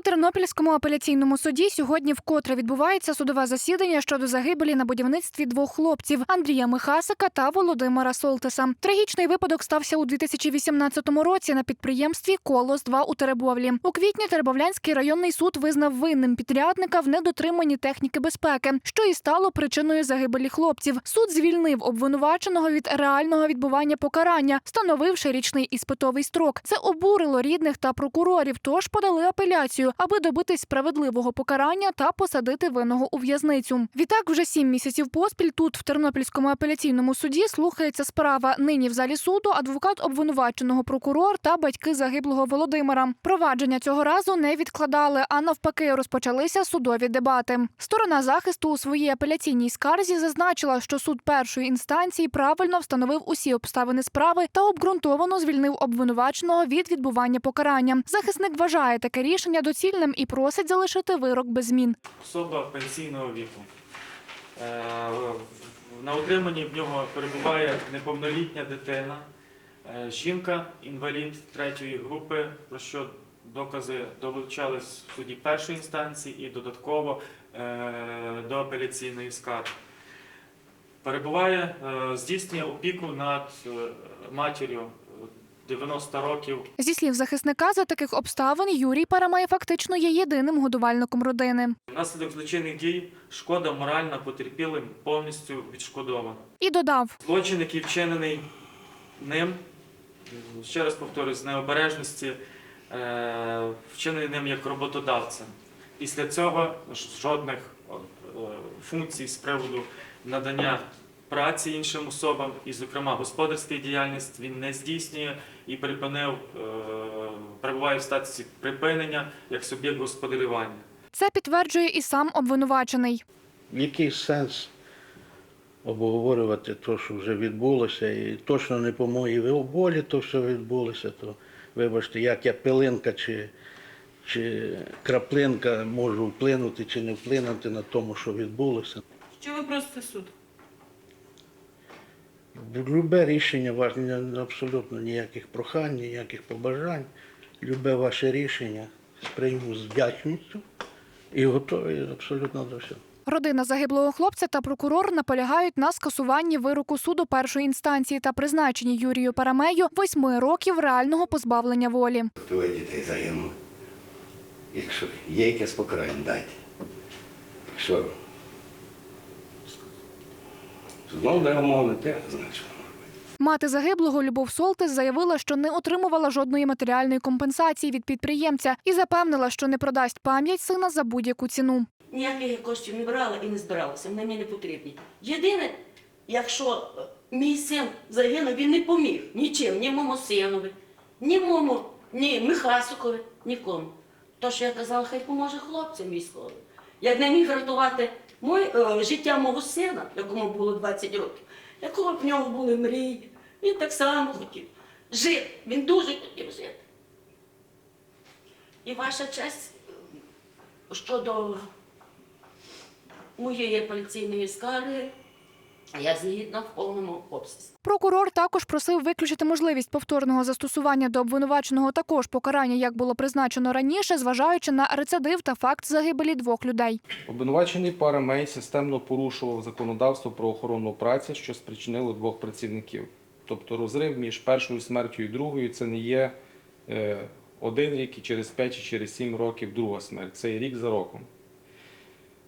Тернопільському апеляційному суді сьогодні вкотре відбувається судове засідання щодо загибелі на будівництві двох хлопців Андрія Михасика та Володимира Солтеса. Трагічний випадок стався у 2018 році на підприємстві Колос 2 у Теребовлі. У квітні Теребовлянський районний суд визнав винним підрядника в недотриманні техніки безпеки, що і стало причиною загибелі хлопців. Суд звільнив обвинуваченого від реального відбування покарання, встановивши річний іспитовий строк. Це обурило рідних та прокурорів, тож подали апеляцію, аби добитись справедливого покарання та посадити винного у в'язницю. Відтак, вже сім місяців поспіль тут, в Тернопільському апеляційному суді, слухається справа. Нині в залі суду адвокат обвинуваченого прокурор та батьки загиблого Володимира. Провадження цього разу не відкладали, а навпаки, розпочалися судові дебати. Сторона захисту у своїй апеляційній скарзі зазначила, що суд першої інстанції правильно встановив усі обставини справи та обґрунтовано звільнив обвинуваченого від відбування покарання. Захисник вважає таке рішення доцільним і просить залишити вирок без змін. особа пенсійного віку. Е, На утриманні в нього перебуває неповнолітня дитина, е, жінка, інвалід третьої групи, про що докази долучались в суді першої інстанції і додатково е, до апеляційної скарги. Перебуває, здійснює опіку над матір'ю 90 років Зі слів захисника, за таких обставин Юрій Парамай фактично є єдиним годувальником родини. Внаслідок злочинних дій шкода моральна потерпілим повністю відшкодована. І додав. Злочин, який вчинений ним, ще раз повторюсь, з необережності, е, вчинений ним як роботодавцем. Після цього жодних е, функцій з приводу надання праці іншим особам, і, зокрема, господарської діяльності він не здійснює і припинив, е, перебуває в статусі припинення як суб'єкт господарювання. Це підтверджує і сам обвинувачений. Який сенс обговорювати те, що вже відбулося, і точно не по моїй волі то, що відбулося, то вибачте, як я пилинка чи, чи краплинка можу вплинути чи не вплинути на тому, що відбулося. Що ви просите суд? Любе рішення ваше, абсолютно ніяких прохань, ніяких побажань. Любе ваше рішення сприйму з вдячністю і готовий абсолютно до всього. Родина загиблого хлопця та прокурор наполягають на скасуванні вироку суду першої інстанції та призначенні Юрію Парамею восьми років реального позбавлення волі. Двоє дітей загинули. Якщо є якесь покарання, дайте. Якщо знову не умовно, те, значить. Мати загиблого Любов Солтис заявила, що не отримувала жодної матеріальної компенсації від підприємця і запевнила, що не продасть пам'ять сина за будь-яку ціну. Ніяких я коштів не брала і не збиралася, вони мені не потрібні. Єдине, якщо е, мій син загинув, він не поміг нічим, ні моєму синові, ні моєму, ні Михасикові, нікому. То, що я казала, хай поможе хлопцям військовим. Як не міг рятувати моє, е, життя мого сина, якому було 20 років, якого в нього були мрії, він так само хотів Жив, він дуже хотів жити. І ваша честь е, щодо моєї апеляційної скарги, я згідна в повному обсязі. Прокурор також просив виключити можливість повторного застосування до обвинуваченого також покарання, як було призначено раніше, зважаючи на рецидив та факт загибелі двох людей. Обвинувачений Парамей системно порушував законодавство про охорону праці, що спричинило двох працівників. Тобто розрив між першою смертю і другою це не є е, один рік і через 5 чи через 7 років друга смерть. Це є рік за роком.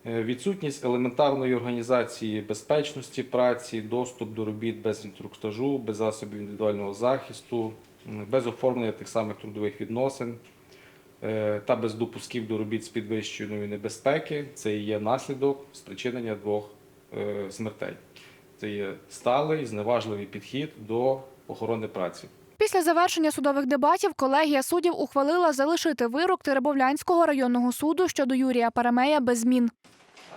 Е, Відсутність елементарної організації безпечності праці, доступ до робіт без інструктажу, без засобів індивідуального захисту, без оформлення тих самих трудових відносин е, та без допусків до робіт з підвищеною небезпеки. Це є наслідок спричинення двох е, смертей. Це є сталий, зневажливий підхід до охорони праці. Після завершення судових дебатів колегія суддів ухвалила залишити вирок Теребовлянського районного суду щодо Юрія Парамея без змін.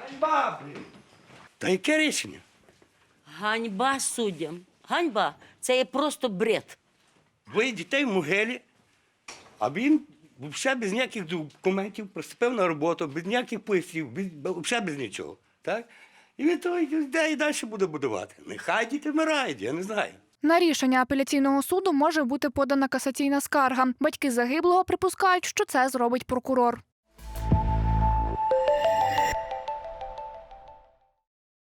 Ганьба, блін! Та яке рішення? Ганьба суддям. Ганьба це є просто бред. Двоє дітей в могилі, а він взагалі без ніяких документів приступив на роботу, без ніяких пояснів, без, взагалі без нічого. Так? І він то йде і далі буде будувати. Нехай діти вмирають, я не знаю. На рішення апеляційного суду може бути подана касаційна скарга. Батьки загиблого припускають, що це зробить прокурор.